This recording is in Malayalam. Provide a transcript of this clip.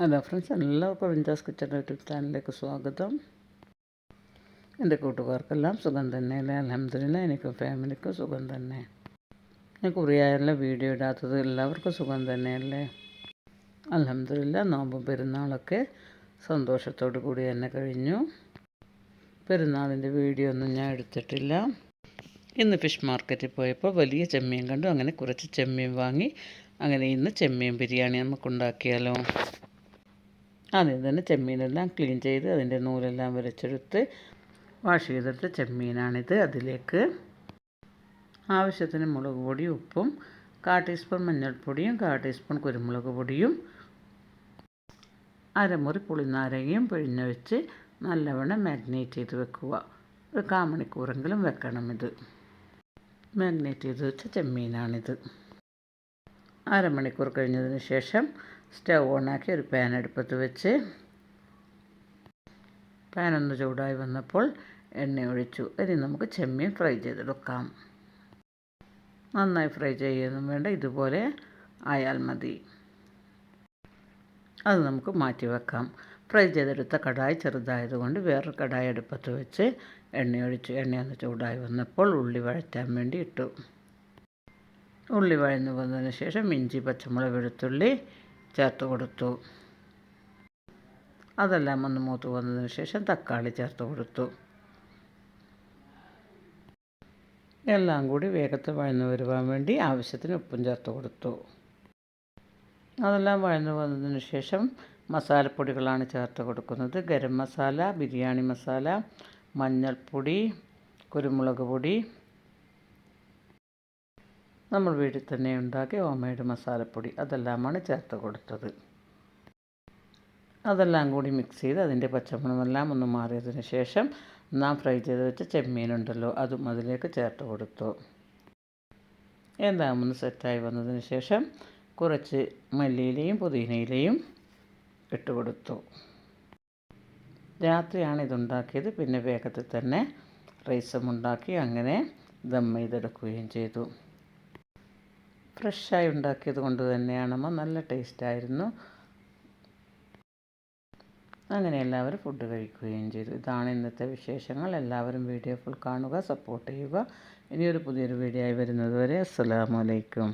ഹലോ ഫ്രണ്ട്സ് എല്ലാവർക്കും വിൻഡോസ് കിച്ചൺ യൂട്യൂബ് ചാനലിലേക്ക് സ്വാഗതം. എന്റെ കൂട്ടുകാർക്കെല്ലാം സുഖം തന്നെ അല്ലേ? അലഹമ്മദില്ല എനിക്കും ഫാമിലിക്കും സുഖം തന്നെ. ഞാൻ കുറേയായല്ല വീഡിയോ ഇടാത്തത് എല്ലാവർക്കും സുഖം തന്നെയല്ലേ അലഹമ്മദില്ല നോമ്പും പെരുന്നാളൊക്കെ സന്തോഷത്തോടു കൂടി തന്നെ കഴിഞ്ഞു. പെരുന്നാളിന്റെ വീഡിയോ ഒന്നും ഞാൻ എടുത്തിട്ടില്ല. ഇന്ന് ഫിഷ് മാർക്കറ്റിൽ പോയപ്പോൾ വലിയ ചെമ്മീൻ കണ്ടു. അങ്ങനെ കുറച്ച് ചെമ്മീൻ വാങ്ങി അങ്ങനെ ഇന്ന് ചെമ്മീൻ ബിരിയാണി നമുക്ക് ഉണ്ടാക്കിയാലോ ആദ്യം തന്നെ ചെമ്മീനെല്ലാം ക്ലീൻ ചെയ്ത് അതിന്റെ നൂലെല്ലാം വരച്ചെടുത്ത് വാഷ് ചെയ്തെടുത്ത ചെമ്മീനാണിത് അതിലേക്ക്. ആവശ്യത്തിന് മുളക് പൊടിയും ഉപ്പും കാ ടീസ്പൂൺ മഞ്ഞൾപ്പൊടിയും കാ ടീസ്പൂൺ കുരുമുളക് പൊടിയും അരമുറി പുളിനാരങ്ങയും പിഴിഞ്ഞ് വെച്ച് നല്ലവണ്ണം മാഗ്നേറ്റ് ചെയ്ത് വെക്കുക. ഒരു കാമണിക്കൂറെങ്കിലും വെക്കണം ഇത് മാഗ്നേറ്റ് ചെയ്ത് വെച്ച ചെമ്മീനാണിത്. അരമണിക്കൂർ കഴിഞ്ഞതിന് ശേഷം സ്റ്റൗ ഓണാക്കി ഒരു പാൻ അടുപ്പത്ത് വെച്ച് പാൻ ഒന്ന് ചൂടായി വന്നപ്പോൾ എണ്ണ ഒഴിച്ചു. ഇനി നമുക്ക് ചെമ്മീൻ ഫ്രൈ ചെയ്തെടുക്കാം. നന്നായി ഫ്രൈ ചെയ്യുന്നു വേണ്ട ഇതുപോലെ ആയാൽ മതി. അത് നമുക്ക് മാറ്റി വെക്കാം. ഫ്രൈ ചെയ്തെടുത്ത കടായി ചെറുതായതുകൊണ്ട് വേറൊരു കടായി അടുപ്പത്ത് വെച്ച് എണ്ണയൊഴിച്ചു എണ്ണ ഒന്ന് ചൂടായി വന്നപ്പോൾ ഉള്ളി വഴറ്റാൻ വേണ്ടി ഇട്ടു. ഉള്ളി വഴന്നു വന്നതിന് ശേഷം ഇഞ്ചി പച്ചമുളക് വെളുത്തുള്ളി ചേർത്ത് കൊടുത്തു. അതെല്ലാം ഒന്ന് മൂത്ത് വന്നതിന് ശേഷം തക്കാളി ചേർത്ത് കൊടുത്തു. എല്ലാം കൂടി വേഗത്തിൽ വഴന്നു വരുവാൻ വേണ്ടി ആവശ്യത്തിന് ഉപ്പും ചേർത്ത് കൊടുത്തു. അതെല്ലാം വഴന്നു വന്നതിന് ശേഷം മസാലപ്പൊടികളാണ് ചേർത്ത് കൊടുക്കുന്നത്. ഗരം മസാല ബിരിയാണി മസാല മഞ്ഞൾപ്പൊടി കുരുമുളക് പൊടി നമ്മൾ വീട്ടിൽ തന്നെ ഉണ്ടാക്കിയ ഹോംമെയ്ഡ് മസാലപ്പൊടി അതെല്ലാമാണ് ചേർത്ത് കൊടുത്തത്. അതെല്ലാം കൂടി മിക്സ് ചെയ്ത് അതിന്റെ പച്ചമണമെല്ലാം ഒന്ന് മാറിയതിന് ശേഷം നാം ഫ്രൈ ചെയ്ത് വെച്ച ചെമ്മീനുണ്ടല്ലോ അതും അതിലേക്ക് ചേർത്ത് കൊടുത്തു. എല്ലാം സെറ്റായി വന്നതിന് ശേഷം കുറച്ച് മല്ലിയിലയും പുതിനയിലയും ഇട്ട് കൊടുത്തു. രാത്രിയാണ് ഇതുണ്ടാക്കിയത് പിന്നെ വേഗത്തിൽ തന്നെ റൈസും ഉണ്ടാക്കി അങ്ങനെ ദം ചെയ്തെടുക്കുകയും ചെയ്തു. ഫ്രഷായി ഉണ്ടാക്കിയത് കൊണ്ട് തന്നെയാണമ്മ നല്ല ടേസ്റ്റായിരുന്നു അങ്ങനെ എല്ലാവരും ഫുഡ് കഴിക്കുകയും ചെയ്തു. ഇതാണ് ഇന്നത്തെ വിശേഷങ്ങൾ. എല്ലാവരും വീഡിയോ ഫുൾ കാണുക സപ്പോർട്ട് ചെയ്യുക. ഇനിയൊരു പുതിയൊരു വീഡിയോ ആയി വരുന്നത് വരെ. അസ്സാമലൈക്കും